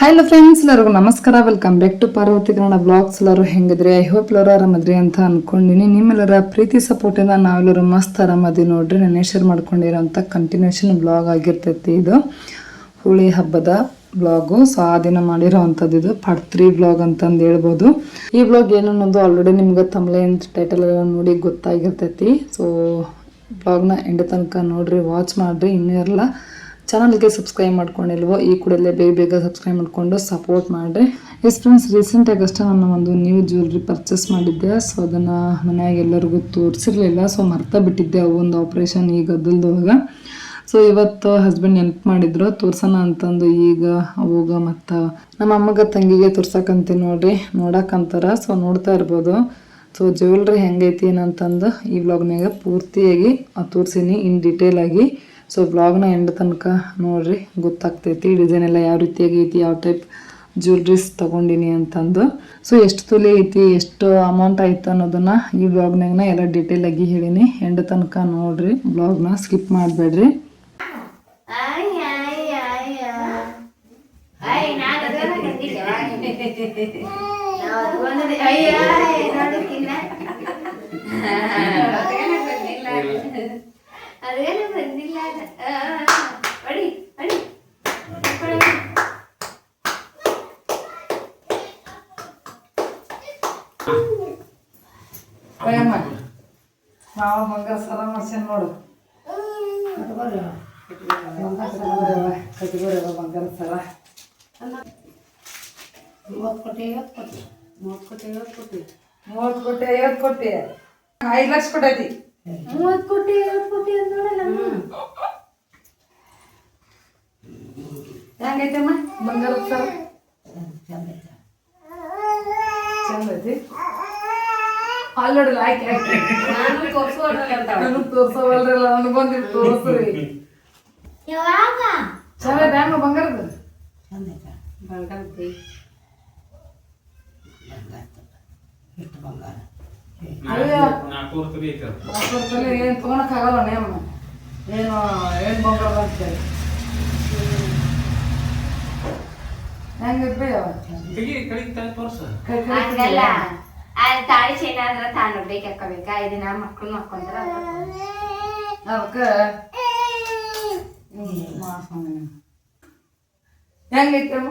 Hello friends ಎಲ್ಲರಿಗೂ ನಮಸ್ಕಾರ. Welcome back to Parvathi Kannada blogs ಎಲ್ಲರೂ ಹೆಂಗಿದ್ರಿ? ಐ ಹೋಪ್ ಎಲ್ಲರೂ ಆರಾಮದ್ರಿ ಅಂತ ಅನ್ಕೊಂಡಿನಿ. ನಿಮ್ಮೆಲ್ಲರ ಪ್ರೀತಿ ಸಪೋರ್ಟಿಂದ ನಾವೆಲ್ಲರೂ ಮಸ್ತ್ ಆರಾಮದಿ ನೋಡ್ರಿ. ನೆನೆ ಶೇರ್ ಮಾಡ್ಕೊಂಡಿರೋಂಥ ಕಂಟಿನ್ಯೂಷನ್ ಬ್ಲಾಗ್ ಆಗಿರ್ತೈತಿ ಇದು. ಹುಳಿ ಹಬ್ಬದ ಬ್ಲಾಗು ಸೊ ಆ ದಿನ ಮಾಡಿರೋ ಅಂಥದ್ದು ಇದು. ಪಾರ್ಟ್ ತ್ರೀ ಬ್ಲಾಗ್ ಅಂತಂದು ಹೇಳ್ಬೋದು. ಈ ಬ್ಲಾಗ್ ಏನು ಅನ್ನೋದು ಆಲ್ರೆಡಿ ನಿಮ್ಗೆ ತಮ್ಮಲೆ ಟೈಟಲ್ ಎಲ್ಲ ನೋಡಿ ಗೊತ್ತಾಗಿರ್ತೈತಿ. ಸೊ ಬ್ಲಾಗ್ನ ಎಂಡ್ ತನಕ ನೋಡ್ರಿ ವಾಚ್ ಮಾಡಿರಿ. ಇನ್ನೂ ಎಲ್ಲ ಚಾನಲ್ಗೆ ಸಬ್ಸ್ಕ್ರೈಬ್ ಮಾಡ್ಕೊಂಡಿಲ್ವೋ, ಈ ಕೂಡಲೇ ಬೇಗ ಬೇಗ ಸಬ್ಸ್ಕ್ರೈಬ್ ಮಾಡಿಕೊಂಡು ಸಪೋರ್ಟ್ ಮಾಡಿರಿ. ಎಸ್ ಫ್ರೆಂಡ್ಸ್ ರೀಸೆಂಟಾಗಿ ಅಷ್ಟೇ ನಾನು ಒಂದು ನ್ಯೂ ಜ್ಯುವೆಲ್ರಿ ಪರ್ಚೇಸ್ ಮಾಡಿದ್ದೆ. ಸೊ ಅದನ್ನು ಮನೆಯಾಗ ಎಲ್ಲರಿಗೂ ತೋರಿಸಿರಲಿಲ್ಲ. ಸೊ ಮರ್ತ ಬಿಟ್ಟಿದ್ದೆ ಒಂದು ಆಪ್ರೇಷನ್ ಈಗ ಗದ್ದಲ್ದೊಳಗೆ ಸೊ ಇವತ್ತು ಹಸ್ಬೆಂಡ್ ನೆನಪು ಮಾಡಿದ್ರು. ತೋರ್ಸೋಣ ಅಂತಂದು ಈಗ ಅವಾಗ ಮತ್ತು ನಮ್ಮ ಅಮ್ಮಗ ತಂಗಿಗೆ ತೋರ್ಸಕ್ಕಂತೀನಿ ನೋಡ್ರಿ. ನೋಡಕ್ಕಂತಾರ ಸೊ ನೋಡ್ತಾ ಇರ್ಬೋದು. ಸೊ ಜ್ಯುವೆಲ್ರಿ ಹೆಂಗೈತಿ ಏನಂತಂದು ಈ ವ್ಲಾಗ್ನಾಗ ಪೂರ್ತಿಯಾಗಿ ತೋರಿಸೀನಿ ಇನ್ ಡೀಟೇಲ್ ಆಗಿ. ಸೊ ಬ್ಲಾಗ್ನ ಎಂಡ್ ತನಕ ನೋಡ್ರಿ ಗೊತ್ತಾಗ್ತೈತಿ. ಡಿಸೈನ್ ಎಲ್ಲ ಯಾವ ರೀತಿಯಾಗಿ ಐತಿ ಯಾವ ಟೈಪ್ ಜ್ಯುವೆಲ್ರೀಸ್ ತೊಗೊಂಡಿನಿ ಅಂತಂದು. ಸೊ ಎಷ್ಟು ತೊಲೆ ಐತಿ ಎಷ್ಟು ಅಮೌಂಟ್ ಆಯ್ತು ಅನ್ನೋದನ್ನ ಈ ಬ್ಲಾಗ್ನಾಗ ಎಲ್ಲ ಡೀಟೇಲ್ ಆಗಿ ಹೇಳಿನಿ. ಎಂಡ್ ತನಕ ನೋಡ್ರಿ ಬ್ಲಾಗ್ನ ಸ್ಕಿಪ್ ಮಾಡಬೇಡ್ರಿ. ಅದನ್ನ ಬಂದಿಲ್ಲ. ಅಡಿ ಅಡಿ. ಮಾವ ಬಂಗಾರ ಸರ ಮಾಡ್ಸೇನ್ ನೋಡು ಕಟ್ಕೋರವ ಬಂಗಾರ ಸರ ಮೂವತ್ತು ಕೋಟಿ ಐವತ್ತು ಕೋಟಿ ಮೂವತ್ತು ಕೋಟಿ ಐವತ್ತು ಕೋಟಿ ಮೂವತ್ತು ಕೋಟಿ ಐವತ್ತು ಕೋಟಿ ಐದು ಲಕ್ಷ ಕೊಟ್ಟೈತಿ. ಮೂವತ್ತು ಕೋಟಿ ಐವತ್ತು ಕೋಟಿ ನೋಡಲ್ಲ ಹೆಂಗೈತಮ್ಮ? ಬಂಗಾರ ಸರ್ ಚಂದ ಐತೆ ಅಲ್ಲೋಡಿಲ್ಲ ಆಯ್ಕೆ ನಾನು ನನಗೆ ತೋರಿಸ್ರಿ. ಯಾವಾಗ? ಚಂದ ಬಂಗಾರದ? ಚಂದ ಐತೆ ಬಂಗಾರ. ಹಾಸ್ಪಿಟಲ್ ಏನು ತೊಗೊಳಕ್ಕಾಗಲ್ಲ ನೇಮ್. ಏನು ಏನು ಬಂಗಾರ ಅಂತ ಹೆಂಗಿದ್ವಿ ಕೈ ಕೈ ಹಂಗಲ್ಲ ಆ ತಾಳಿ ಚೈನ ಆದ್ರ ತಾನು ಬೇಕು ಹಾಕೋಬೇಕಾ? ಇದನ್ನ ಮಕ್ಳು ಮಕ್ಕೊಂತಾರ ಅದಕ್ಕೆ ಹೆಂಗೈತಮ್ಮ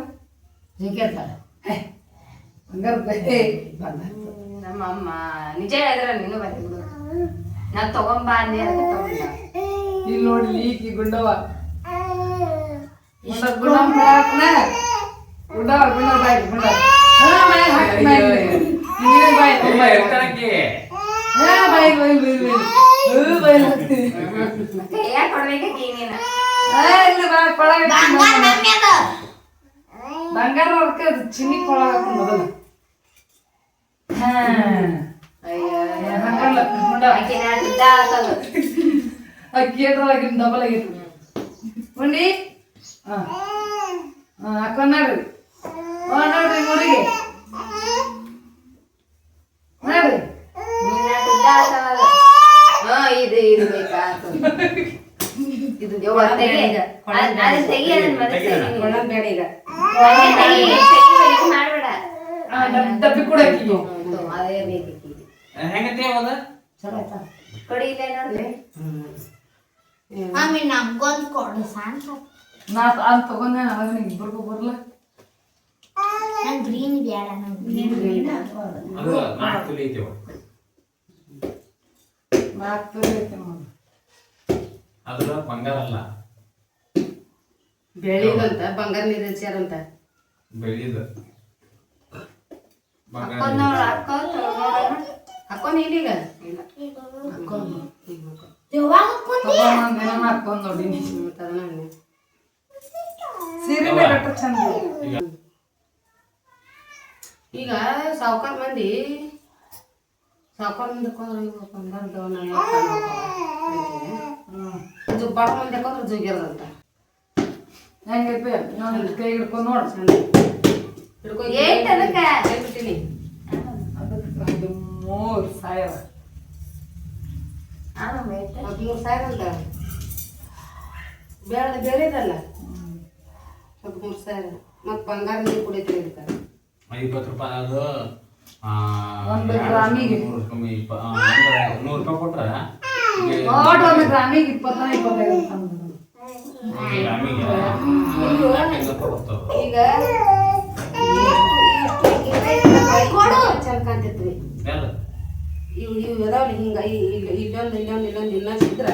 ಜಿಗೇತಾಳೆ ಬಂಗಾರದ ಬಂಗಾರ ನಮ್ಮ ಅಮ್ಮ ನಿಜ ಹೇಳಿದ್ರ ನೀನು ಬಂದಿಬಿಡು ನಾ ತಗೊಂಬ ಅದಕ್ಕೆ ತಗೊಂಡ. ಇಲ್ಲಿ ನೋಡಿ ಈಕಿ ಗುಂಡವ. ಗುಂಡ ಗುಂಡ ಮಾಡಾಕ್ನ ಗುಂಡ ಗುಂಡ ಬಾಯ್ ಗುಂಡ. ನೀನೇ ನೀನ ಬಂಗಾರ ಚಿನ್ನಿ ಕೊಳಗ ಮೊದಲು. ಹಾ ಹಾಕಲ್ಲ ಗುಂಡ ಆಕಿನ ದುಡ್ಡ ಹಾಕೋದು ಅಕ್ಕಿ ಏಟ್ರೊಳಗಿನ ಡಬಲ್ ಆಗೈತಿ ಉಂಡಿ ಹಾ ಹಾ ಹಾಕೊಂಡ್ ನೋಡ್ರಿ ಹಾ ನೋಡ್ರಿ ಮುಡಿಗೆ ನೋಡ್ರಿ ನಿನ್ನ ದುಡ್ಡ ಹಾಕೋದು ಹಾ ಇದು ಇದು ಬೇಕಾ ಇದು ಯವ್ವ, ತೆಗಿ. ಅದ್- ಅದನ್ನ ತೆಗಿ, ಅದನ್ನ ಮೊದಲು ತೆಗಿ ನೀನು. ಕೊಳ್ಳನ್ ಬೇಡ ಈಗ ಹಂಗೆ ತೆಗಿ, ತೆಗಿ, ತೆಗಿ ಮಾಡ್ಬೇಡ. ಆ, ಡಬ್- ಡಬ್ಬಿ ಕೂಡ ಹಾಕಿಗೆ ಹ್ಞೂ, ಅದೇ ಬೇಕು ಈಕಿಗೆ. ಚಲೋ ಆಯ್ತಾ ಕೊಡಿ ಇಲ್ಲೇ ನೋಡ್ರಿ. ನಾ ಅದ್ ತಗೊಂಡೆ ಅವಾಗ ಇಬ್ಬರಿಗೂ ಬರ್ಲ ನಾಲ್ಕು ತೊಲೆ ಐತೆ ನೋಡಿ. ಅದು ಬಂಗಾರ ಅಲ್ಲ. ಬೆಳಿದಂತ ಬಂಗಾರ ನೀರು ಹಚ್ಚಾರಂತ ಬೆಳ್ಳಿದ. ಹಾಕೊಂಡ್ ನೋಡು, ನೋಡು. ಇಲ್ಲೀಗ ನೋಡಿನಿ ಸೀರೆ ಚಂದ ಈಗ? ಸಾವುಕಾರ ಮಂದಿ ಸಾವುಕಾರ ಮಂದಿ ಹಾಕೊಂಡ್ರೆ ಮಂದಿ ಹಾಕೊಂಡ್ರೆ ಜೋಗ್ಯದಂತ ಹೆಂಗೈತೆ ನಾನು ಕೈ ಹಿಡ್ಕೊಂಡು ನೋಡಿ ಚಂದ. ಹಿಡ್ಕೊ ಏಟ್ ಅದಕ್ಕ? ಅದು ಮೂರು ಸಾವಿರ. ಹದಿಮೂರು ಸಾವಿರ ಅಂತ. ಬೇಡ ಬೇರೆದಲ್ಲ. ಹದಿಮೂರು ಸಾವಿರ ಮತ್ತು ಬಂಗಾರ ನೀರು ಕುಡಿತಾರೆ ಇರ್ತಾರೆ ಇಪ್ಪತ್ತು ರೂಪಾಯಿ ಅದು ಒಂದು ಗ್ರಾಮಿಗೆ? ನೂರು ರೂಪಾಯಿ ಇಪ್ಪ- ಒಂದು ನೂರು ರೂಪಾಯಿ ಕೊಟ್ರೆ ಈಗ ಒಂದು ಗ್ರಾಮಿಗೆ ಇಪ್ಪತ್ತ ಇಪ್ಪತ್ತೈದು ಗ್ರಾಮಿಗೆ ಈಗ ಯಾರು? ಇವು ಇವು ಅದಾವಲ್ಲ ಹಿಂಗ ಇಲ್ಲೊಂದು ಇಲ್ಲೊಂದು ಇಲ್ಲೊಂದು ಇನ್ನೊಂದು ಇದ್ರ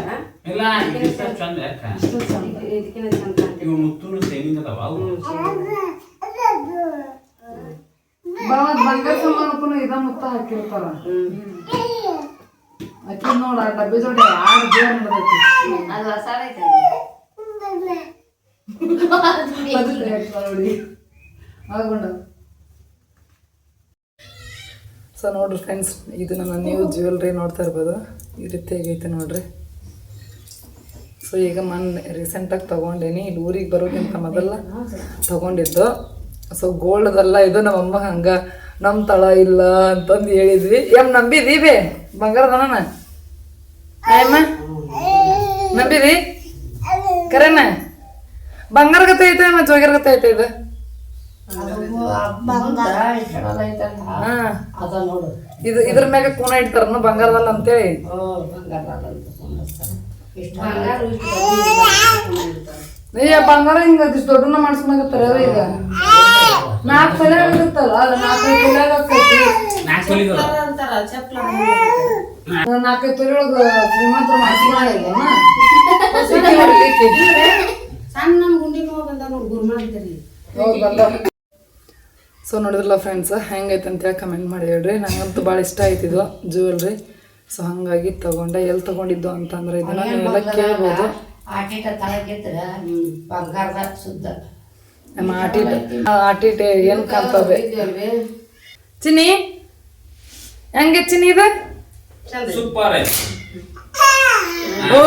ಬಾವದ್ ಬಂಗಾರ ಸಾಮಾನಕ್ಕೂ ಇದ ಮುತ್ತ ಹಾಕಿರ್ತಾರ. ಅಕ್ಕಿ ನೋಡ ಡಬ್ಬಿ ಜೋಡಿ ಆರು ಜೋರ್ ನಡದೈತಿ. ಅದು ಹೊಸಾದೈತೆ. ಆಗೊಂಡ ಸೊ ನೋಡ್ರಿ ಫ್ರೆಂಡ್ಸ್ ಇದು ನನ್ನ ನ್ಯೂ ಜ್ಯುವೆಲ್ರಿ ನೋಡ್ತಾ ಇರ್ಬೋದು. ಈ ರೀತಿ ಹೇಗೈತೆ ನೋಡ್ರಿ. ಸೊ ಈಗ ಮೊನ್ನೆ ರೀಸೆಂಟಾಗಿ ತೊಗೊಂಡೇನಿ. ಇಲ್ಲಿ ಊರಿಗೆ ಬರೋಕ್ಕಿಂತ ಮೊದಲ ತೊಗೊಂಡಿದ್ದು. ಸೊ ಗೋಲ್ಡ್ದಲ್ಲ ಇದು ನಮ್ಮಮ್ಮ ಹಂಗೆ ನಮ್ಮ ತಳ ಇಲ್ಲ ಅಂತಂದು ಹೇಳಿದ್ವಿ. ಏಮ್ ನಂಬಿದೀವಿ ಬಂಗಾರದನ ಏಮ್ಮ? ನಂಬಿದಿ? ಕರೆನ? ಬಂಗಾರ ಗತೆ ಐತೆ ಗತೆ ಐತೆ ಇದು? ಇದು ಇದ್ರ ಮ್ಯಾಗ ಕೂನ ಇಡ್ತಾರನು ಬಂಗಾರದಲ್ಲ ಅಂತೇಳಿ. ಬಂಗಾರ ಇಷ್ಟು ಅಯ್ಯ ಬಂಗಾರ ಹಿಂಗ ದೊಡ್ಡನ ಮಾಡ್ಸ್ಕೊಳಕತ್ತಾರ ಅದು ಈಗ. ನಾಲ್ಕು ತಲೆ ಆಗಿರುತ್ತಲ್ಲ ಅದು ನಾಲ್ಕೈದು ತಲೆ ನಾಲ್ಕೈದು ತಲೆ ಒಳಗ ಶ್ರೀಮಂತರು ಸಣ್ಣ ನಮ್ಮ ಗುಂಡಿ ನೋವು ಬಂದ ನೋಡಿ ಗುರ್ಮ ಅಂತಾರಿ ಸೊ ನೋಡಿದ್ರಲ್ಲ ಫ್ರೆಂಡ್ಸ್ ಹೆಂಗೈತೆ ಅಂತೇಳಿ ಕಮೆಂಟ್ ಮಾಡಿ ಹೇಳ್ರಿ. ನನಗಂತೂ ಭಾಳ ಇಷ್ಟ ಆಯ್ತಿದ್ದು ಜ್ಯುವೆಲ್ರಿ ಸೊ ಹಾಗಾಗಿ ತಗೊಂಡೆ ಎಲ್ಲಿ ತಗೊಂಡಿದ್ದು ಅಂತಂದ್ರೆ ಇದನ್ನ ನೀವೆಲ್ಲ ಕೇಳ್ಬೋದು. ನಮ್ಮ ಆಟಿಟ ಆಟಿಟ ಏನು ಕಾಣ್ತವೆ? ಚಿನ್ನಿ ಹೆಂಗೆ ಚಿನ್ನಿ ಇದು? ಸೂಪರ್ ಆಯ್ತು. ಓ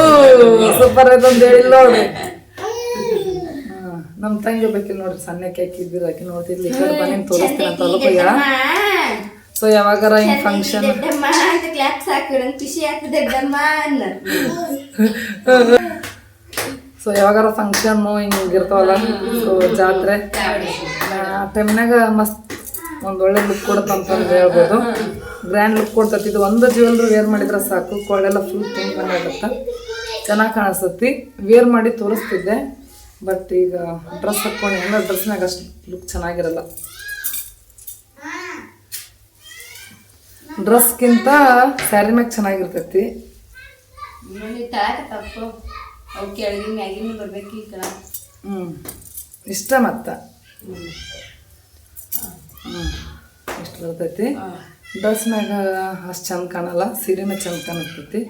ಸೂಪರ್ ಐತೆ ಅಂತ ಹೇಳಿಲ್ಲ ನೋಡಿ ನಮ್ಮ ತಂಗಿ ಬೇಕಿಲ್ಲ ನೋಡ್ರಿ ಸಣ್ಣಕ್ಕೆ ಹಾಕಿದ್ದೀರ ಆಕಿ ನೋಡ್ತಿದ್ಲಿ. ಈ ಕಡೆ ಬನ್ನಿ ತೋರಿಸ್ತೀನಿ ಅಂತ ಅಲ್ಕೋಯ್ಯ ಸೊ ಯಾವಾಗಾರ ಹಿಂಗ್ ಫಂಕ್ಷನ್ ಖುಷಿ ಸೊ ಯಾವಾಗಾರ ಫಂಕ್ಷನ್ ಹಿಂಗ್ ಇರ್ತಾವಲ್ಲ ಸೊ ಜಾತ್ರೆ. ಆ ಟೈಮ್ನಾಗ ಮಸ್ತ್ ಒಂದ್ ಒಳ್ಳೆ ಲುಕ್ ಕೊಡುತ್ತೆ ಅಂತ ಹೇಳ್ಬೋದು. ಗ್ರ್ಯಾಂಡ್ ಲುಕ್ ಕೊಡ್ತೈತಿ. ಇದು ಒಂದು ಜ್ಯುವೆಲ್ರಿ ವೇರ್ ಮಾಡಿದ್ರೆ ಸಾಕು. ಕೊಳ್ಳೆಲ್ಲ ಫುಲ್ ತುಂಬ ಆಗುತ್ತೆ ಚೆನ್ನಾಗಿ ಕಾಣಿಸ್ತತಿ. ವೇರ್ ಮಾಡಿ ತೋರಿಸ್ತಿದ್ದೆ. ಬಟ್ ಈಗ ಡ್ರೆಸ್ ಹಾಕೊಂಡು ಎಲ್ಲ ಡ್ರೆಸ್ನಾಗ ಅಷ್ಟು ಲುಕ್ ಚೆನ್ನಾಗಿರಲ್ಲ. ಡ್ರೆಸ್ಗಿಂತ ಸ್ಯಾರಿ ಮ್ಯಾಗ ಚೆನ್ನಾಗಿರ್ತೈತಿ. ಹ್ಞೂ ಇಷ್ಟ ಮತ್ತ? ಹ್ಞೂ ಇಷ್ಟು ಬರ್ತೈತಿ. ಡ್ರೆಸ್ ಮ್ಯಾಗ ಅಷ್ಟು ಚಂದ ಕಾಣಲ್ಲ. ಸೀರೆನ ಚಂದ ಕಾಣಿಸ್ತೈತಿ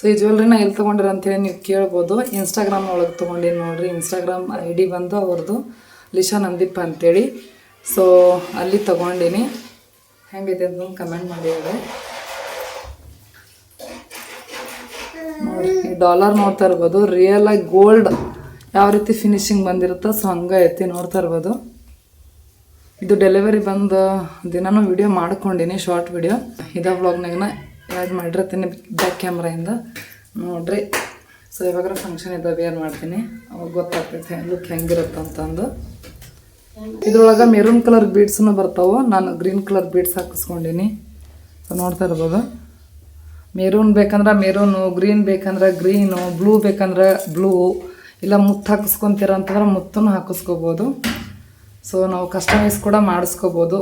ಸೊ ಈ ಜ್ಯುವೆಲ್ರಿನ ಎಲ್ಲಿ ತೊಗೊಂಡಿರಿ ಅಂತೇಳಿ ನೀವು ಕೇಳ್ಬೋದು. ಇನ್ಸ್ಟಾಗ್ರಾಮ್ ಒಳಗೆ ತೊಗೊಂಡಿನಿ ನೋಡಿರಿ. ಇನ್ಸ್ಟಾಗ್ರಾಮ್ ಐ ಡಿ ಬಂದು ಅವ್ರದ್ದು ಲಿಶಾ ನಂದೀಪ ಅಂತೇಳಿ. ಸೊ ಅಲ್ಲಿ ತೊಗೊಂಡಿನಿ. ಹೆಂಗೈತೆ ಅಂತ ಕಮೆಂಟ್ ಮಾಡಿ ನೋಡಿ ಡಾಲರ್ ನೋಡ್ತಾ ಇರ್ಬೋದು. ರಿಯಲ್ ಆಗಿ ಗೋಲ್ಡ್ ಯಾವ ರೀತಿ ಫಿನಿಶಿಂಗ್ ಬಂದಿರುತ್ತೋ ಸೊ ಹಂಗೈತಿ ನೋಡ್ತಾ ಇರ್ಬೋದು. ಇದು ಡೆಲಿವರಿ ಬಂದು ದಿನಾನು ವಿಡಿಯೋ ಮಾಡ್ಕೊಂಡಿನಿ ಶಾರ್ಟ್ ವಿಡಿಯೋ ಇದೇ ವ್ಲಾಗ್ನಾಗನ ಆ್ಯಡ್ ಮಾಡಿರ್ತೀನಿ ಬ್ಯಾಕ್ ಕ್ಯಾಮ್ರಾಯಿಂದ ನೋಡ್ರಿ. ಸೊ ಇವಾಗ ಫಂಕ್ಷನ್ ಇದ್ದಾವೆ ಏನು ಮಾಡ್ತೀನಿ? ಅವಾಗ ಗೊತ್ತಾಗ್ತೈತೆ ಲುಕ್ ಹೆಂಗಿರುತ್ತೆ ಅಂತಂದು. ಇದ್ರೊಳಗೆ ಮೆರೂನ್ ಕಲರ್ ಬೀಡ್ಸ್ನೂ ಬರ್ತಾವೆ. ನಾನು ಗ್ರೀನ್ ಕಲರ್ ಬೀಡ್ಸ್ ಹಾಕಿಸ್ಕೊಂಡಿನಿ. ಸೊ ನೋಡ್ತಾ ಇರ್ಬೋದು ಮೆರೂನ್ ಬೇಕಂದ್ರೆ ಮೆರೂನು ಗ್ರೀನ್ ಬೇಕಂದ್ರೆ ಗ್ರೀನು ಬ್ಲೂ ಬೇಕಂದ್ರೆ ಬ್ಲೂ ಇಲ್ಲ, ಮುತ್ತು ಹಾಕಿಸ್ಕೊತೀರ ಅಂತಂದ್ರೆ ಮುತ್ತನ್ನು ಹಾಕಿಸ್ಕೋಬೋದು. ಸೊ ನಾವು ಕಸ್ಟಮೈಸ್ ಕೂಡ ಮಾಡಿಸ್ಕೋಬೋದು.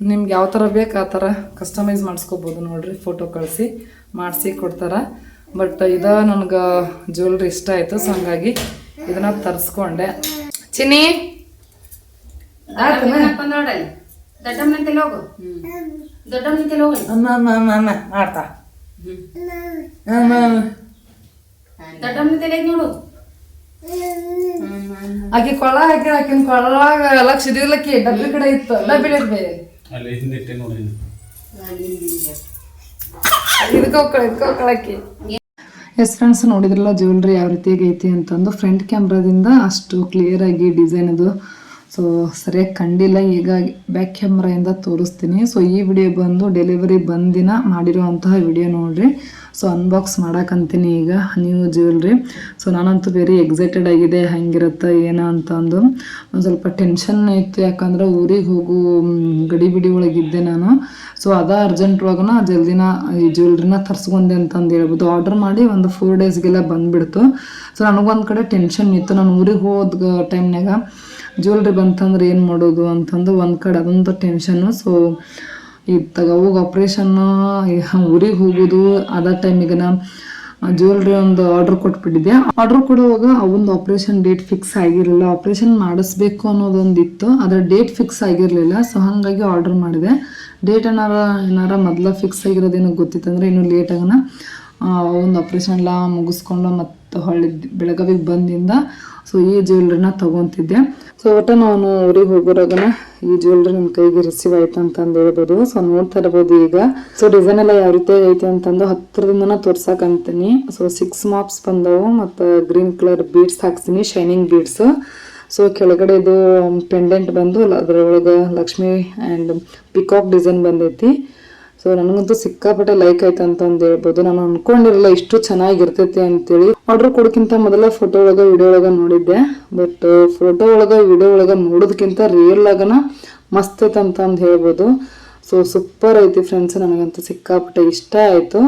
ನಿಮ್ಗೆ ಯಾವ ಥರ ಬೇಕು ಆ ಥರ ಕಸ್ಟಮೈಸ್ ಮಾಡಿಸ್ಕೋಬೋದು ನೋಡಿರಿ ಫೋಟೋ ಕಳಿಸಿ, ಮಾಡಿಸಿ ಕೊಡ್ತಾರೆ. ಬಟ್ ಇದು ನನಗೆ ಜ್ಯುವೆಲ್ರಿ ಇಷ್ಟ ಆಯಿತು ಸೊ ಹಂಗಾಗಿ ಇದನ್ನ ತರಿಸ್ಕೊಂಡೆ. ಚಿನ್ನಿ? ಐತ್ ನೋಡು ಆಕಿ ಕೊಳ ಹಾಕಿ ಆಕಿನ ಕೊಳಗ ಲಕ್ಷ ಇದಿರ್ಲಕ್ಕಿ ಡಬ್ಬಿ ಕಡೆ ಇತ್ತು ಡಬ್ಬಿ ಅಲ್ಲಿ ಹಿಂದಿಟ್ಟೆ ನೋಡಿ ಎಸ್ ಫ್ರೆಂಡ್ಸ್ ನೋಡಿದ್ರಲ್ಲ ಜ್ಯುವೆಲ್ರಿ ಯಾವ ರೀತಿಯಾಗಿ ಐತಿ ಅಂತಂದು ಫ್ರಂಟ್ ಕ್ಯಾಮ್ರಾದಿಂದ ಅಷ್ಟು ಕ್ಲಿಯರ್ ಆಗಿ ಡಿಸೈನ್ ಅದು ಸೊ ಸರಿಯಾಗಿ ಕಂಡಿಲ್ಲ. ಈಗ ಬ್ಯಾಕ್ ಕ್ಯಾಮ್ರಾಯಿಂದ ತೋರಿಸ್ತೀನಿ. ಸೊ ಈ ವಿಡಿಯೋ ಬಂದು ಡೆಲಿವರಿ ಬಂದಿನ ಮಾಡಿರುವಂತಹ ವಿಡಿಯೋ ನೋಡ್ರಿ. ಸೊ ಅನ್ಬಾಕ್ಸ್ ಮಾಡಕ್ಕಂತೀನಿ ಈಗ ನ್ಯೂ ಜ್ಯುವೆಲ್ರಿ ಸೊ ನಾನಂತೂ ವೆರಿ ಎಕ್ಸೈಟೆಡ್ ಆಗಿದೆ, ಹೆಂಗಿರುತ್ತೆ, ಏನೋ ಅಂತಂದು. ಒಂದು ಸ್ವಲ್ಪ ಟೆನ್ಷನ್ ಇತ್ತು ಯಾಕಂದ್ರೆ ಊರಿಗೆ ಹೋಗು ಗಡಿ ಬಿಡಿ ಒಳಗಿದ್ದೆ ನಾನು. ಸೊ ಅದ ಅರ್ಜೆಂಟ್ ಒಳಗನ ಜಲ್ದಿನ ಈ ಜ್ಯುವೆಲ್ರಿನ ತರಿಸ್ಕೊಂಡೆ ಅಂತಂದು ಹೇಳ್ಬೋದು ಆರ್ಡರ್ ಮಾಡಿ ಒಂದು ಫೋರ್ ಡೇಸ್ಗೆಲ್ಲ ಬಂದ್ಬಿಡ್ತು. ಸೊ ನನಗೊಂದು ಕಡೆ ಟೆನ್ಷನ್ ಇತ್ತು. ನಾನು ಊರಿಗೆ ಹೋದ ಟೈಮ್ನಾಗ ಜ್ಯುವೆಲ್ರಿ ಬಂತಂದ್ರೆ ಏನು ಮಾಡೋದು ಅಂತಂದು ಒಂದು ಕಡೆ ಅದೊಂದು ಟೆನ್ಷನ್ನು ಸೊ ಇತ್ತಾಗ ಹೋಗಿ ಆಪ್ರೇಷನ್ ಊರಿಗೆ ಹೋಗೋದು, ಅದ ಟೈಮಿಗೆ ನಾ ಜ್ಯುವೆಲ್ರಿ ಒಂದು ಆರ್ಡ್ರ್ ಕೊಟ್ಬಿಟ್ಟಿದ್ದೆ. ಆರ್ಡ್ರ್ ಕೊಡುವಾಗ ಅವೊಂದು ಆಪ್ರೇಷನ್ ಡೇಟ್ ಫಿಕ್ಸ್ ಆಗಿರಲಿಲ್ಲ. ಆಪ್ರೇಷನ್ ಮಾಡಿಸ್ಬೇಕು ಅನ್ನೋದೊಂದು ಇತ್ತು ಅದರ ಡೇಟ್ ಫಿಕ್ಸ್ ಆಗಿರಲಿಲ್ಲ. ಸೊ ಹಾಗಾಗಿ ಆರ್ಡ್ರ್ ಮಾಡಿದೆ. ಡೇಟ್ ಏನಾರ ಏನಾರ ಮೊದಲ ಫಿಕ್ಸ್ ಆಗಿರೋದೇನೋ ಗೊತ್ತಿತ್ತಂದ್ರೆ ಇನ್ನು ಲೇಟಾಗನ ಒಂದು ಆಪ್ರೇಷನ್ ಎಲ್ಲ ಮುಗಿಸ್ಕೊಂಡು ಮತ್ತು ಹೊಳ್ಳಿ ಬೆಳಗಾವಿಗೆ ಬಂದಿಂದ ಸೊ ಈ ಜ್ಯುವೆಲ್ರಿನ ತಗೊಂತಿದ್ದೆ. ಸೊ ಒಟ್ಟು ನಾನು ಊರಿಗೆ ಹೋಗೋರಾಗನ ಈ ಜ್ಯುವೆಲ್ರಿ ನಮ್ಮ ಕೈಗೆ ರಿಸೀವ್ ಆಯ್ತು ಅಂತಂದು ಹೇಳ್ಬೋದು ಸೊ ನೋಡ್ತಾ ಇರ್ಬೋದು ಈಗ. ಸೊ ಡಿಸೈನ್ ಎಲ್ಲ ಯಾವ ರೀತಿ ಐತೆ ಅಂತಂದು ಹತ್ತಿರದಿಂದನ ತೋರ್ಸಕ್ಕಂತೀನಿ ಸೊ ಸಿಕ್ಸ್ ಮಾಪ್ಸ್ ಬಂದವು ಮತ್ತು ಗ್ರೀನ್ ಕಲರ್ ಬೀಡ್ಸ್ ಹಾಕ್ತೀನಿ ಶೈನಿಂಗ್ ಬೀಡ್ಸ್ ಸೊ ಕೆಳಗಡೆ ಇದು ಪೆಂಡೆಂಟ್ ಬಂದು ಅದರೊಳಗೆ ಲಕ್ಷ್ಮಿ ಆ್ಯಂಡ್ ಪಿಕಾಕ್ ಡಿಸೈನ್ ಬಂದೈತಿ. ಸೊ ನನಗಂತೂ ಸಿಕ್ಕಾಪಟ್ಟೆ ಲೈಕ್ ಆಯ್ತು ಅಂತಂದು ಹೇಳ್ಬೋದು. ನಾನು ಅಂದ್ಕೊಂಡಿರಲ್ಲ ಇಷ್ಟು ಚೆನ್ನಾಗಿರ್ತೈತಿ ಅಂತೇಳಿ. ಆರ್ಡರ್ ಕೊಡೋಕ್ಕಿಂತ ಮೊದಲ ಫೋಟೋ ಒಳಗೆ ವಿಡಿಯೋ ಒಳಗೆ ನೋಡಿದ್ದೆ. ಬಟ್ ಫೋಟೋ ಒಳಗೆ ವಿಡಿಯೋ ಒಳಗೆ ನೋಡೋದಕ್ಕಿಂತ ರಿಯಲ್ ಆಗನ ಮಸ್ತ್ ಐತೆ ಅಂತಂದು ಹೇಳ್ಬೋದು. ಸೊ ಸೂಪರ್ ಐತಿ ಫ್ರೆಂಡ್ಸ್ ನನಗಂತೂ ಸಿಕ್ಕಾಪಟ್ಟೆ ಇಷ್ಟ ಆಯಿತು.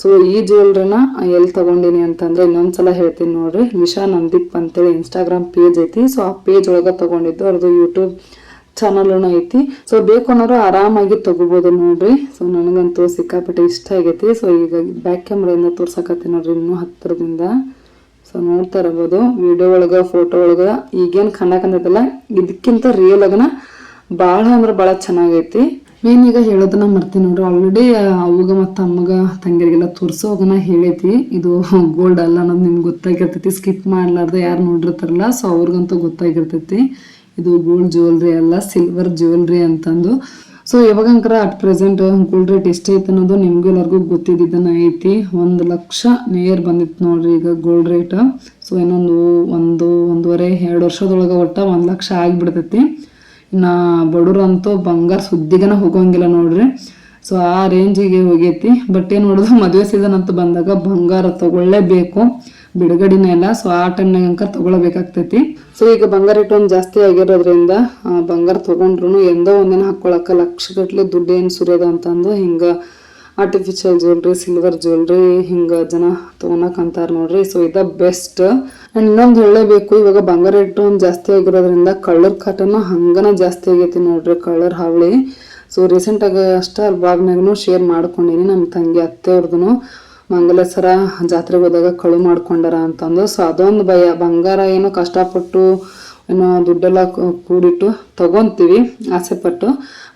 ಸೊ ಈ ಜ್ಯುವೆಲ್ರಿನ ಎಲ್ಲಿ ತಗೊಂಡಿನಿ ಅಂತಂದ್ರೆ ಇನ್ನೊಂದ್ಸಲ ಹೇಳ್ತೀನಿ ನೋಡ್ರಿ. ನಿಶಾ ನಂದೀಪ್ ಅಂತೇಳಿ ಇನ್ಸ್ಟಾಗ್ರಾಮ್ ಪೇಜ್ ಐತಿ. ಸೊ ಆ ಪೇಜ್ ಒಳಗೆ ತಗೊಂಡಿದ್ದು ಅವ್ರದ್ದು ಯೂಟ್ಯೂಬ್ ಚಾನಲ್ ಐತಿ. ಸೊ ಬೇಕು ಅನ್ನೋರು ಆರಾಮಾಗಿ ತಗೋಬೋದು ನೋಡ್ರಿ. ಸೊ ನನಗಂತೂ ಸಿಕ್ಕಾಪಟ್ಟೆ ಇಷ್ಟ ಆಗೈತಿ. ಸೊ ಈಗ ಬ್ಯಾಕ್ ಕ್ಯಾಮ್ರಾಯಿಂದ ತೋರ್ಸಕತ್ತೀನಿ ನೋಡ್ರಿ ಇನ್ನೂ ಹತ್ತಿರದಿಂದ. ಸೊ ನೋಡ್ತಾ ಇರ್ಬೋದು. ವಿಡಿಯೋ ಒಳಗೆ ಫೋಟೋ ಒಳಗೆ ಈಗೇನು ಕಂಡಕಂದೈತಲ್ಲ ಇದಕ್ಕಿಂತ ರಿಯಲ್ ಆಗನ ಭಾಳ ಅಂದ್ರೆ ಭಾಳ ಚೆನ್ನಾಗೈತಿ. ಮೇನ್ ಈಗ ಹೇಳೋದನ್ನ ಮರ್ತೀನಿ ನೋಡ್ರಿ. ಆಲ್ರೆಡಿ ಅವಾಗ ಮತ್ತು ಅಮ್ಮಗ ತಂಗಿರಿಗೆಲ್ಲ ತೋರಿಸೋಗನ ಹೇಳೈತಿ. ಇದು ಗೋಲ್ಡ್ ಅಲ್ಲ ಅನ್ನೋದು ನಿಮ್ಗೆ ಗೊತ್ತಾಗಿರ್ತೈತಿ. ಸ್ಕಿಪ್ ಮಾಡ್ಲಾರ್ದೆ ಯಾರು ನೋಡಿರ್ತಾರಲ್ಲ ಸೊ ಅವ್ರಿಗಂತೂ ಗೊತ್ತಾಗಿರ್ತೈತಿ. ಇದು ಗೋಲ್ಡ್ ಜ್ಯುವೆಲ್ರಿ ಅಲ್ಲ ಸಿಲ್ವರ್ ಜ್ಯುವೆಲ್ರಿ ಅಂತಂದು. ಸೊ ಯಾವಾಗಂಕರ ಅಟ್ ಪ್ರೆಸೆಂಟ್ ಗೋಲ್ಡ್ ರೇಟ್ ಎಷ್ಟೈತೆ ಅನ್ನೋದು ನಿಮ್ಗೂ ಎಲ್ಲರಿಗೂ ಗೊತ್ತಿದ್ದನ ಐತಿ. ಒಂದು ಲಕ್ಷ ನೇರ್ ಬಂದಿತ್ತು ನೋಡ್ರಿ ಈಗ ಗೋಲ್ಡ್ ರೇಟ್ ಸೊ ಇನ್ನೊಂದು ಒಂದು, ಒಂದೂವರೆ, ಎರಡು ವರ್ಷದೊಳಗೆ ಒಟ್ಟ ಒಂದು ಲಕ್ಷ ಆಗಿಬಿಡ್ತೈತಿ. ಇನ್ನು ಬಡವ್ರಂತೂ ಬಂಗಾರ ಸುದ್ದಿಗನ ಹೋಗೋಂಗಿಲ್ಲ ನೋಡ್ರಿ. ಸೊ ಆ ರೇಂಜಿಗೆ ಹೋಗೈತಿ. ಬಟ್ ಏನು ಮಾಡೋದು, ಮದುವೆ ಸೀಸನ್ ಅಂತ ಬಂದಾಗ ಬಂಗಾರ ತಗೊಳ್ಳೇಬೇಕು. ಬಿಡುಗಡಿನ ಇಲ್ಲ ಸೊ ಆ ಟೈಮ್ನಾಗ ತಗೊಳ್ಬೇಕಾಗ್ತೈತಿ. ಸೊ ಈಗ ಬಂಗಾರ ರೇಟ್ ಜಾಸ್ತಿ ಆಗಿರೋದ್ರಿಂದ ಬಂಗಾರ ತಗೊಂಡ್ರು ಎಂದೋ ಒಂದಿನ ಹಾಕೊಳಕ ಲಕ್ಷಗಟ್ಲೆ ದುಡ್ಡು ಏನು ಸುರಿಯೋದ ಅಂತಂದು ಹಿಂಗೆ ಆರ್ಟಿಫಿಷಿಯಲ್ ಜ್ಯುವೆಲ್ರಿ ಸಿಲ್ವರ್ ಜ್ಯುವೆಲ್ರಿ ಹಿಂಗೆ ಜನ ತೊಗೊಳಕ್ ಅಂತಾರ ನೋಡ್ರಿ. ಸೊ ಇದ ಬೆಸ್ಟ್ ಅಂಡ್ ಇನ್ನೊಂದು ಹೇಳಲೇಬೇಕು, ಇವಾಗ ಬಂಗಾರ ರೇಟ್ ಒಂದು ಜಾಸ್ತಿ ಆಗಿರೋದ್ರಿಂದ ಕಳ್ಳರ್ ಕಾಟನ ಹಂಗನ ಜಾಸ್ತಿ ಆಗೈತಿ ನೋಡ್ರಿ ಕಳ್ಳರ್ ಹಾವಳಿ. ಸೊ ರೀಸೆಂಟಾಗಿ ಅಷ್ಟೇ ಅಲ್ವಾಗ್ನಾಗೂ ಶೇರ್ ಮಾಡ್ಕೊಂಡಿನಿ ನಮ್ಮ ತಂಗಿ ಅತ್ತೆಯವ್ರದ್ದು ಮಂಗಲೇಶ್ವರ ಜಾತ್ರೆಗೆ ಹೋದಾಗ ಕಳು ಮಾಡ್ಕೊಂಡಾರ ಅಂತಂದು. ಸೊ ಅದೊಂದು ಭಯ. ಬಂಗಾರ ಏನೋ ಕಷ್ಟಪಟ್ಟು ಏನೋ ದುಡ್ಡೆಲ್ಲ ಕೂಡಿಟ್ಟು ತಗೊಂತೀವಿ ಆಸೆ ಪಟ್ಟು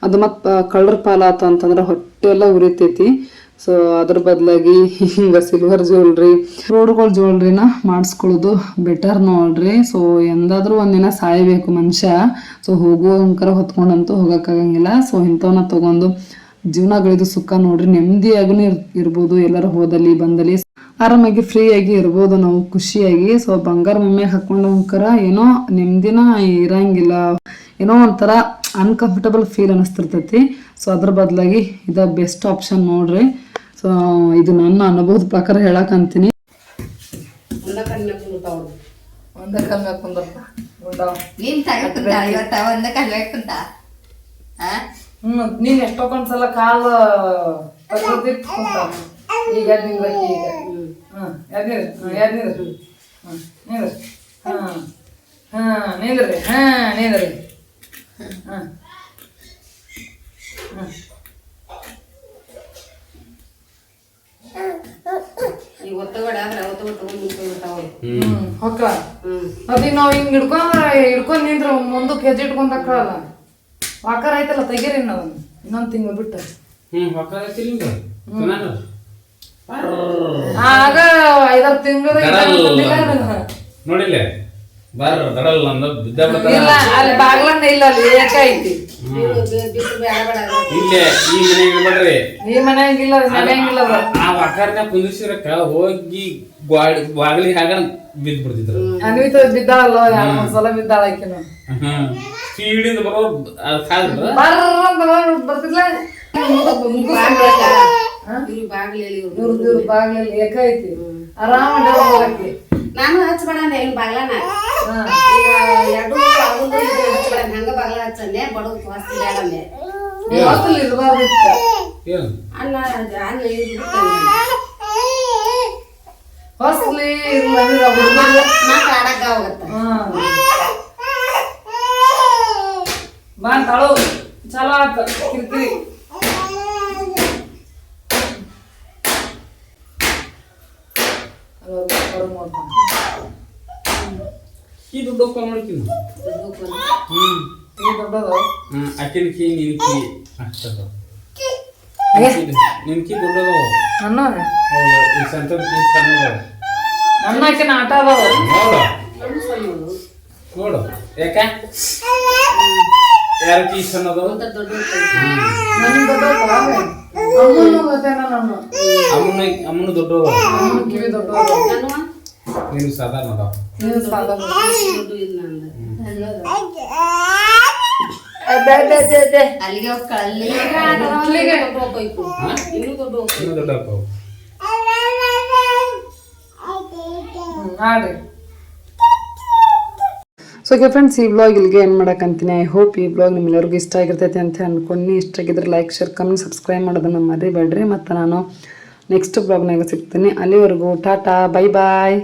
ಅದು ಮತ್ತು ಕಳ್ಳರ ಪಾಲಾತು ಅಂತಂದ್ರೆ ಹೊಟ್ಟೆ ಎಲ್ಲ ಉರಿತೈತಿ. ಸೊ ಅದ್ರ ಬದಲಾಗಿ ಹಿಂಗೆ ಸಿಲ್ವರ್ ಜ್ಯುವೆಲ್ರಿ ರೋಡ್ಗಳ ಜ್ಯುವೆಲ್ರಿನ ಮಾಡಿಸ್ಕೊಳ್ಳೋದು ಬೆಟರ್ ನೋಡ್ರಿ. ಸೊ ಎಂದಾದ್ರೂ ಒಂದಿನ ಸಾಯಬೇಕು ಮನುಷ್ಯ. ಸೊ ಹೋಗುವಂಕರ ಹೊತ್ಕೊಂಡಂತೂ ಹೋಗೋಕ್ಕಾಗಂಗಿಲ್ಲ. ಸೊ ಇಂಥವನ್ನ ತಗೊಂಡು ಜೀವನ ಗಳಿದು ಸುಖ ನೋಡ್ರಿ ನೆಮ್ಮದಿಯಾಗೂ ಇರ್ ಇರ್ಬೋದು ಎಲ್ಲರೂ ಹೋದಲ್ಲಿ ಬಂದಲ್ಲಿ. ಆರಾಮಾಗಿ ಫ್ರೀಯಾಗಿ ಇರ್ಬೋದು ನಾವು ಖುಷಿಯಾಗಿ. ಸೊ ಬಂಗಾರ ಮಮ್ಮೆ ಹಾಕೊಂಡಂಕರ ಏನೋ ನೆಮ್ಮದಿನ ಇರಂಗಿಲ್ಲ. ಏನೋ ಒಂಥರ ಅನ್ಕಂಫರ್ಟಬಲ್ ಫೀಲ್ ಅನಿಸ್ತಿರ್ತೈತಿ. ಸೊ ಅದ್ರ ಬದಲಾಗಿ ಇದ ಬೆಸ್ಟ್ ಆಪ್ಷನ್ ನೋಡ್ರಿ. ಸೊ ಇದು ನನ್ನ ಅನುಭವದ ಪ್ರಕಾರ ಕಣ್ಣ ಕುಂತಾವ್ ಒಂದ ಕಲ್ ನೀನ್ ತಗಕುಂತ ಇವತ್ತ? ಒಂದ ಕುಂತ ಹ್ಮ್ ನೀನ್ ಎಷ್ಟೊಂದ್ಸಲ ಕಾಲ ಈಗ ಎದ್ ನಿಂದ್ರಕ್ಕಿ ಈಗ. ಹ್ಮ್ ಎದ್ ನಿಂದ್ರಿ ಎದ್ ನಿಂದ್ರಿ ಹ್ಮ್ ನಿಂದ್ರಿ ಹಾ ಹಾ ನಿಂದ್ರಿ ಹಾ ನಿಂದ್ರಿ ಹಾ ಈಗ ಒತ್ತಗಡೆ ಆದ್ರೆ ಅವತ್ತು ತಗೊಂಡು ನಿಂತ್ಕೊಂಡ್ಬಿಡ್ತಾವ ಹ್ಮ್. ಹೊಕ್ಕ ಹ್ಮ್. ಅದೀಗ ನಾವ್ ಹಿಂಗ್ ಹಿಡ್ಕೊಂಡ್ರ ಹಿಡ್ಕೊಂಡ್ ನಿಂದ್ರ ಮುಂದಕ್ಕೆ ಹೆಜ್ಜೆ ಇಟ್ಕೊಂಡ್ ಹಾಕಲ್ಲ ವಾಕರ್ ಐತಲ್ಲ ತೆಗೀರಿ ಅದನ್ನ ಇನ್ನೊಂದ್ ತಿಂಗಳು ಬಿಟ್ಟು. ಹ್ಮ್ ಹೊಕ್ಕೈತಿ ಐತಿ ನಿಮ್ಗೆ ಆಗ ಐದಾರು ತಿಂಗಳು ನೋಡಿಲ್ಲ. ಬಾರ ದಡಲ್ಲ ಅಂದ ಬಿದ್ದ ಇಲ್ಲ ಅಲ್ಲಿ ಬಾಗ್ಲನ್ನ ಇಲ್ಲ ಅಲ್ಲಿ ಏಕ ಐತಿ ಬಿಟ್ಟು ಬೇಡ ಬೇಡ ಇಲ್ಲೇ ಈ ಮನೆಗೆ ಇರ್ಬೇಡ್ರಿ. ಈ ಮನೆಯಾಗಿಲ್ಲ ಮನೆಯಾಗಿಲ್ಲ ಅದು ಆ ವಾಕರ್ನ ಕುಂದಿಸಿರಕ್ಕ ಹೋಗಿ ಬಾಗ್ಲಿ ಬಾಗಿಲಿ ಹಾಗ ಬಿದ್ದು ಬಿಡ್ತಿದ್ರು ಅನ್ವಿತ ಬಿದ್ದಾಳಲ್ಲ ಎರಡ್ ಒಂದ್ಸಲ ಸಲ ಬಿದ್ದಾಳ ಆಕಿನ ಸ್ಪೀಡಿಂದ ಬರೋ ಕಾದ್ರ ಬರ್ರ ಅಂತ ಬರ್- ಬರ್ತಿದ್ಲ ಮುಂದಕ್ಕೆ ಮುಗಿಸ್ಕೊಂಡ್ ಇವ್ರಿಗೆ ಬಾಗಿಲಲ್ಲಿ ಇವ್ರು ಇವ್ರದ್ದು ಇವ್ರ ಬಾಗ್ಲಲ್ಲಿ ಏಕ ಐತಿ. ಆರಾಮ ನಾನು ಹಚ್ಬೇಡ ಅಂದೆ ಇಲ್ಲಿ ಬಾಗ್ಲನ ಈಗ ಎರಡು ಇದು ಹಚ್ಬೇಡ ಹಂಗ ಬಾಗ್ಲ ಹಚ್ಚಂದೆ ಬಡವ್ ವಾಸ್ತಿ ಬೇಡ ಅಂದೆ. ಹಾಸ್ಟೆಲ್ ಅಲ್ಲ ಇದು ಹಾಸ್ಟೆಲ್ ಇರ್ಲಿಲ್ಲ ಮಾತು ಆಡಕ್ಕ ಹೋಗತ್ತ ಬಾ ತಾಳು ಚಲೋ ಆತ ಕಿರಿಕಿರಿ ಅವಾಗ ಹೊರಗ್ ನೋಡ್ತಾನೆ. ಕೀ ದುಡ್ಡು ಮಾಡ್ತೀನಿ ಹ್ಮ್ ಈ ದೊಡ್ಡದು ಹ್ಮ್ ಅಕ್ಕಿನ ಕೀ ನಿನ್ ಕೀ ಅಷ್ಟದ ನಿನ್ ಕೀ ದೊಡ್ಡದು ನನ್ನ ಹೌದು ಈ ಸೆಂಟರ್ ಕೀ ಸಣ್ಣದು ನನ್ನ ಆಕಿನ ಆಟ ಅದಾವ ನೋಡು ನೋಡು ಯಾಕ ಯಾರ ಕೀ ಅನ್ನೋದು? ದೊಡ್ಡ ಅಮ್ಮನ ಅಮ್ಮನ ದೊಡ್ಡದು ನಾನು ನಿನ್ ಸಾಧಾರಣ. ದೊಡ್ಡ ಸೊ ಓಕೆ ಫ್ರೆಂಡ್ಸ್ ಈ ಬ್ಲಾಗ್ ಇಲ್ಲಿಗೆ ಏನು ಮಾಡೋಕ್ಕಂತೀನಿ ಐ ಹೋಪ್ ಈ ಬ್ಲಾಗ್ ನಿಮ್ಮೆಲ್ಲರಿಗೂ ಇಷ್ಟ ಆಗಿರ್ತೈತೆ ಅಂತ ಅಂದ್ಕೊಂಡು ಇಷ್ಟ ಆಗಿದ್ರೆ ಲೈಕ್ ಶೇರ್ ಕಮೆಂಟ್ ಸಬ್ಸ್ಕ್ರೈಬ್ ಮಾಡೋದನ್ನು ಮರಿಬೇಡ್ರಿ. ಮತ್ತು ನಾನು ನೆಕ್ಸ್ಟ್ ಬ್ಲಾಗ್ನಾಗ ಸಿಗ್ತೀನಿ. ಅಲ್ಲಿವರೆಗೂ ಟಾಟಾ ಬೈ ಬಾಯ್